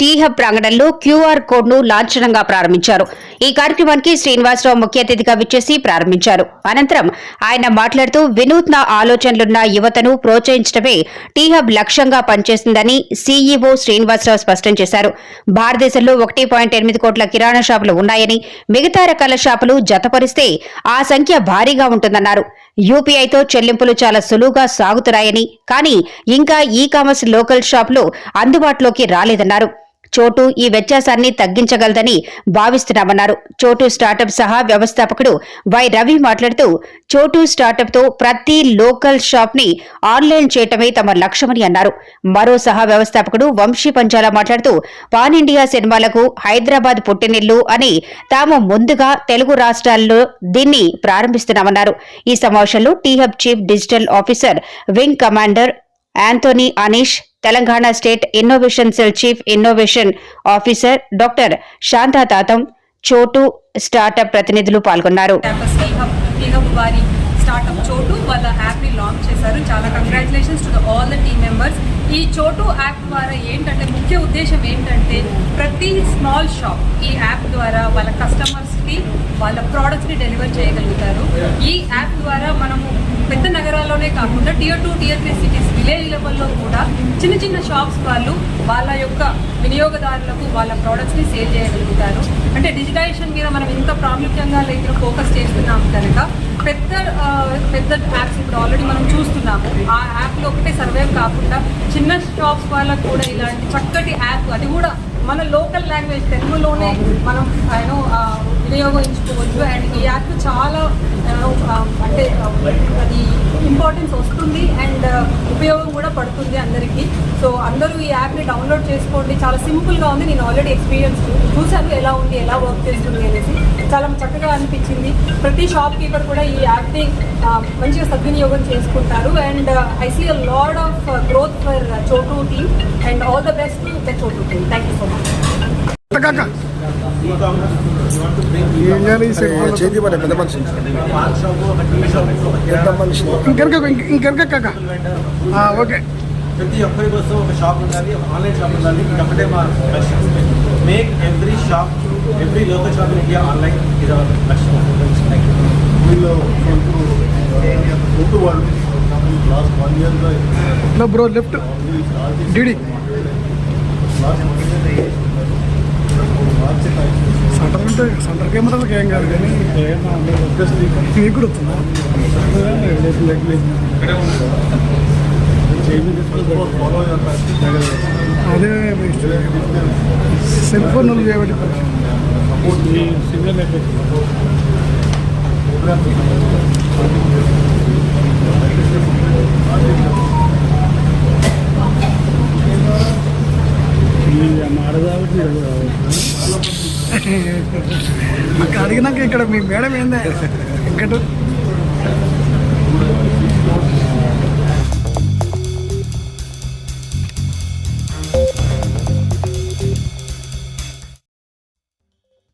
Tea hub ప్రాంగణంలో QR కోడ్ను లాంఛనంగా ప్రారంభించారు. ఈ కార్యక్రమానికి శ్రీనివాసరావు ముఖ్య అతిథిగా విచ్చేసి ప్రారంభించారు. అనంతరం ఆయన మాట్లాడుతూ వినూత్న ఆలోచనలున్న యువతను ప్రోత్సహించడమే టీ హబ్ లక్ష్యంగా పనిచేస్తుందని సీఈఓ శ్రీనివాసరావు స్పష్టం చేశారు. భారతదేశంలో ఒకటి పాయింట్ ఎనిమిది కోట్ల కిరాణా షాపులు ఉన్నాయని మిగతా రకాల షాపులు జతపరిస్తే ఆ సంఖ్య భారీగా ఉంటుందన్నారు. యూపీఐతో చెల్లింపులు చాలా సులువుగా సాగుతున్నాయని కానీ ఇంకా ఈ కామర్స్ లోకల్ షాపులు అందుబాటులోకి రాలేదన్నారు. చోటు ఈ వ్యత్యాసాన్ని తగ్గించగలదని భావిస్తున్నామన్నారు. చోటు స్టార్టప్ సహా వ్యవస్థాపకుడు వై రవి మాట్లాడుతూ చోటు స్టార్టప్తో ప్రతి లోకల్ షాప్ని ఆన్లైన్ చేయటమే తమ లక్ష్యమని అన్నారు. మరో సహా వ్యవస్థాపకుడు వంశీ పంచాల మాట్లాడుతూ పాన్ ఇండియా సినిమాలకు హైదరాబాద్ పుట్టినిల్లు అని తాము ముందుగా తెలుగు రాష్ట్రాల్లో దీన్ని ప్రారంభిస్తున్నామన్నారు. ఈ సమావేశంలో T Hub chief digital officer wing commander Anthony Anish Telangana state innovation cell chief innovation officer doctor Shanta Thoutam Chotu startup ప్రతినిధులు పాల్గొన్నారు. వారి స్టార్ట్అప్ చోటు వాళ్ళ యాప్ని లాంచ్ చేశారు. చాలా congratulations to all the team members ఈ చోటు యాప్ ద్వారా ఏంటంటే ముఖ్య ఉద్దేశం ఏంటంటే ప్రతి స్మాల్ షాప్ ఈ యాప్ ద్వారా వాళ్ళ కస్టమర్స్కి వాళ్ళ ప్రోడక్ట్స్ని డెలివర్ చేయగలుగుతారు. ఈ యాప్ ద్వారా మనము పెద్ద కాకుండా tier two tier three cities village లెవెల్లో కూడా చిన్న చిన్న షాప్స్ వాళ్ళు వాళ్ళ యొక్క వినియోగదారులకు వాళ్ళ ప్రోడక్ట్స్ని సేల్ చేయగలుగుతారు. అంటే డిజిటైజేషన్ మీద మనం ఇంత ప్రాముఖ్యంగా లేక ఫోకస్ చేస్తున్నాం కనుక పెద్ద పెద్ద యాప్స్ ఇప్పుడు ఆల్రెడీ మనం చూస్తున్నాము. ఆ యాప్లో ఒకటే సర్వే కాకుండా చిన్న షాప్స్ వాళ్ళకు కూడా ఇలాంటి చక్కటి యాప్ అది కూడా మన లోకల్ లాంగ్వేజ్ తెలుగులోనే మనం ఆయన వినియోగించుకోవచ్చు అండ్ ఈ యాప్ చాలా um, అంటే um, అది ఇంపార్టెన్స్ వస్తుంది అండ్ uh, ఉపయోగం కూడా పడుతుంది అందరికీ. సో అందరూ ఈ యాప్ని డౌన్లోడ్ చేసుకోండి. చాలా సింపుల్గా ఉంది. నేను ఆల్రెడీ ఎక్స్పీరియన్స్ చూశాను ఎలా ఉంది ఎలా వర్క్ చేస్తుంది అనేసి. చాలా చక్కగా అనిపించింది. ప్రతి షాప్ కీపర్ కూడా ఈ యాప్ని um, మంచిగా సద్వినియోగం చేసుకుంటారు. And I see a lot of growth for Chotu team and all the best the Chotu team thank you so much కాక ఏం చేయాలి ఈ సెట్ వాళ్ళతో? చేతి పడే పెద్ద మనిషి పెద్ద మనిషి ఇంకెనక ఇంకెనక కాక ఆ, ఓకే ప్రతి ఒక్కరి కోసం ఒక షాప్ ఉండాలి ఒక ఆన్లైన్ షాప్ ఉండాలి ఇది ఒకటే మా లక్ష్యం make every shop every local shop in India online ఇది అవర్ లక్ష్యం థ్యాంక్ యూ వీళ్ళు ఫుడ్ వాళ్ళు లాస్ట్ వన్ ఇయర్గా లో బ్రో లెఫ్ట్ డిడి సంటర్ అంటే సెంటర్ కెమెరాలకు ఏం కాదు కానీ మీకు కూడా వస్తుందా అదే సెల్ ఫోన్ చేయబట్టి అక్కడ అడిగినాక ఇక్కడ మీ మేడం ఏందే? వెంకట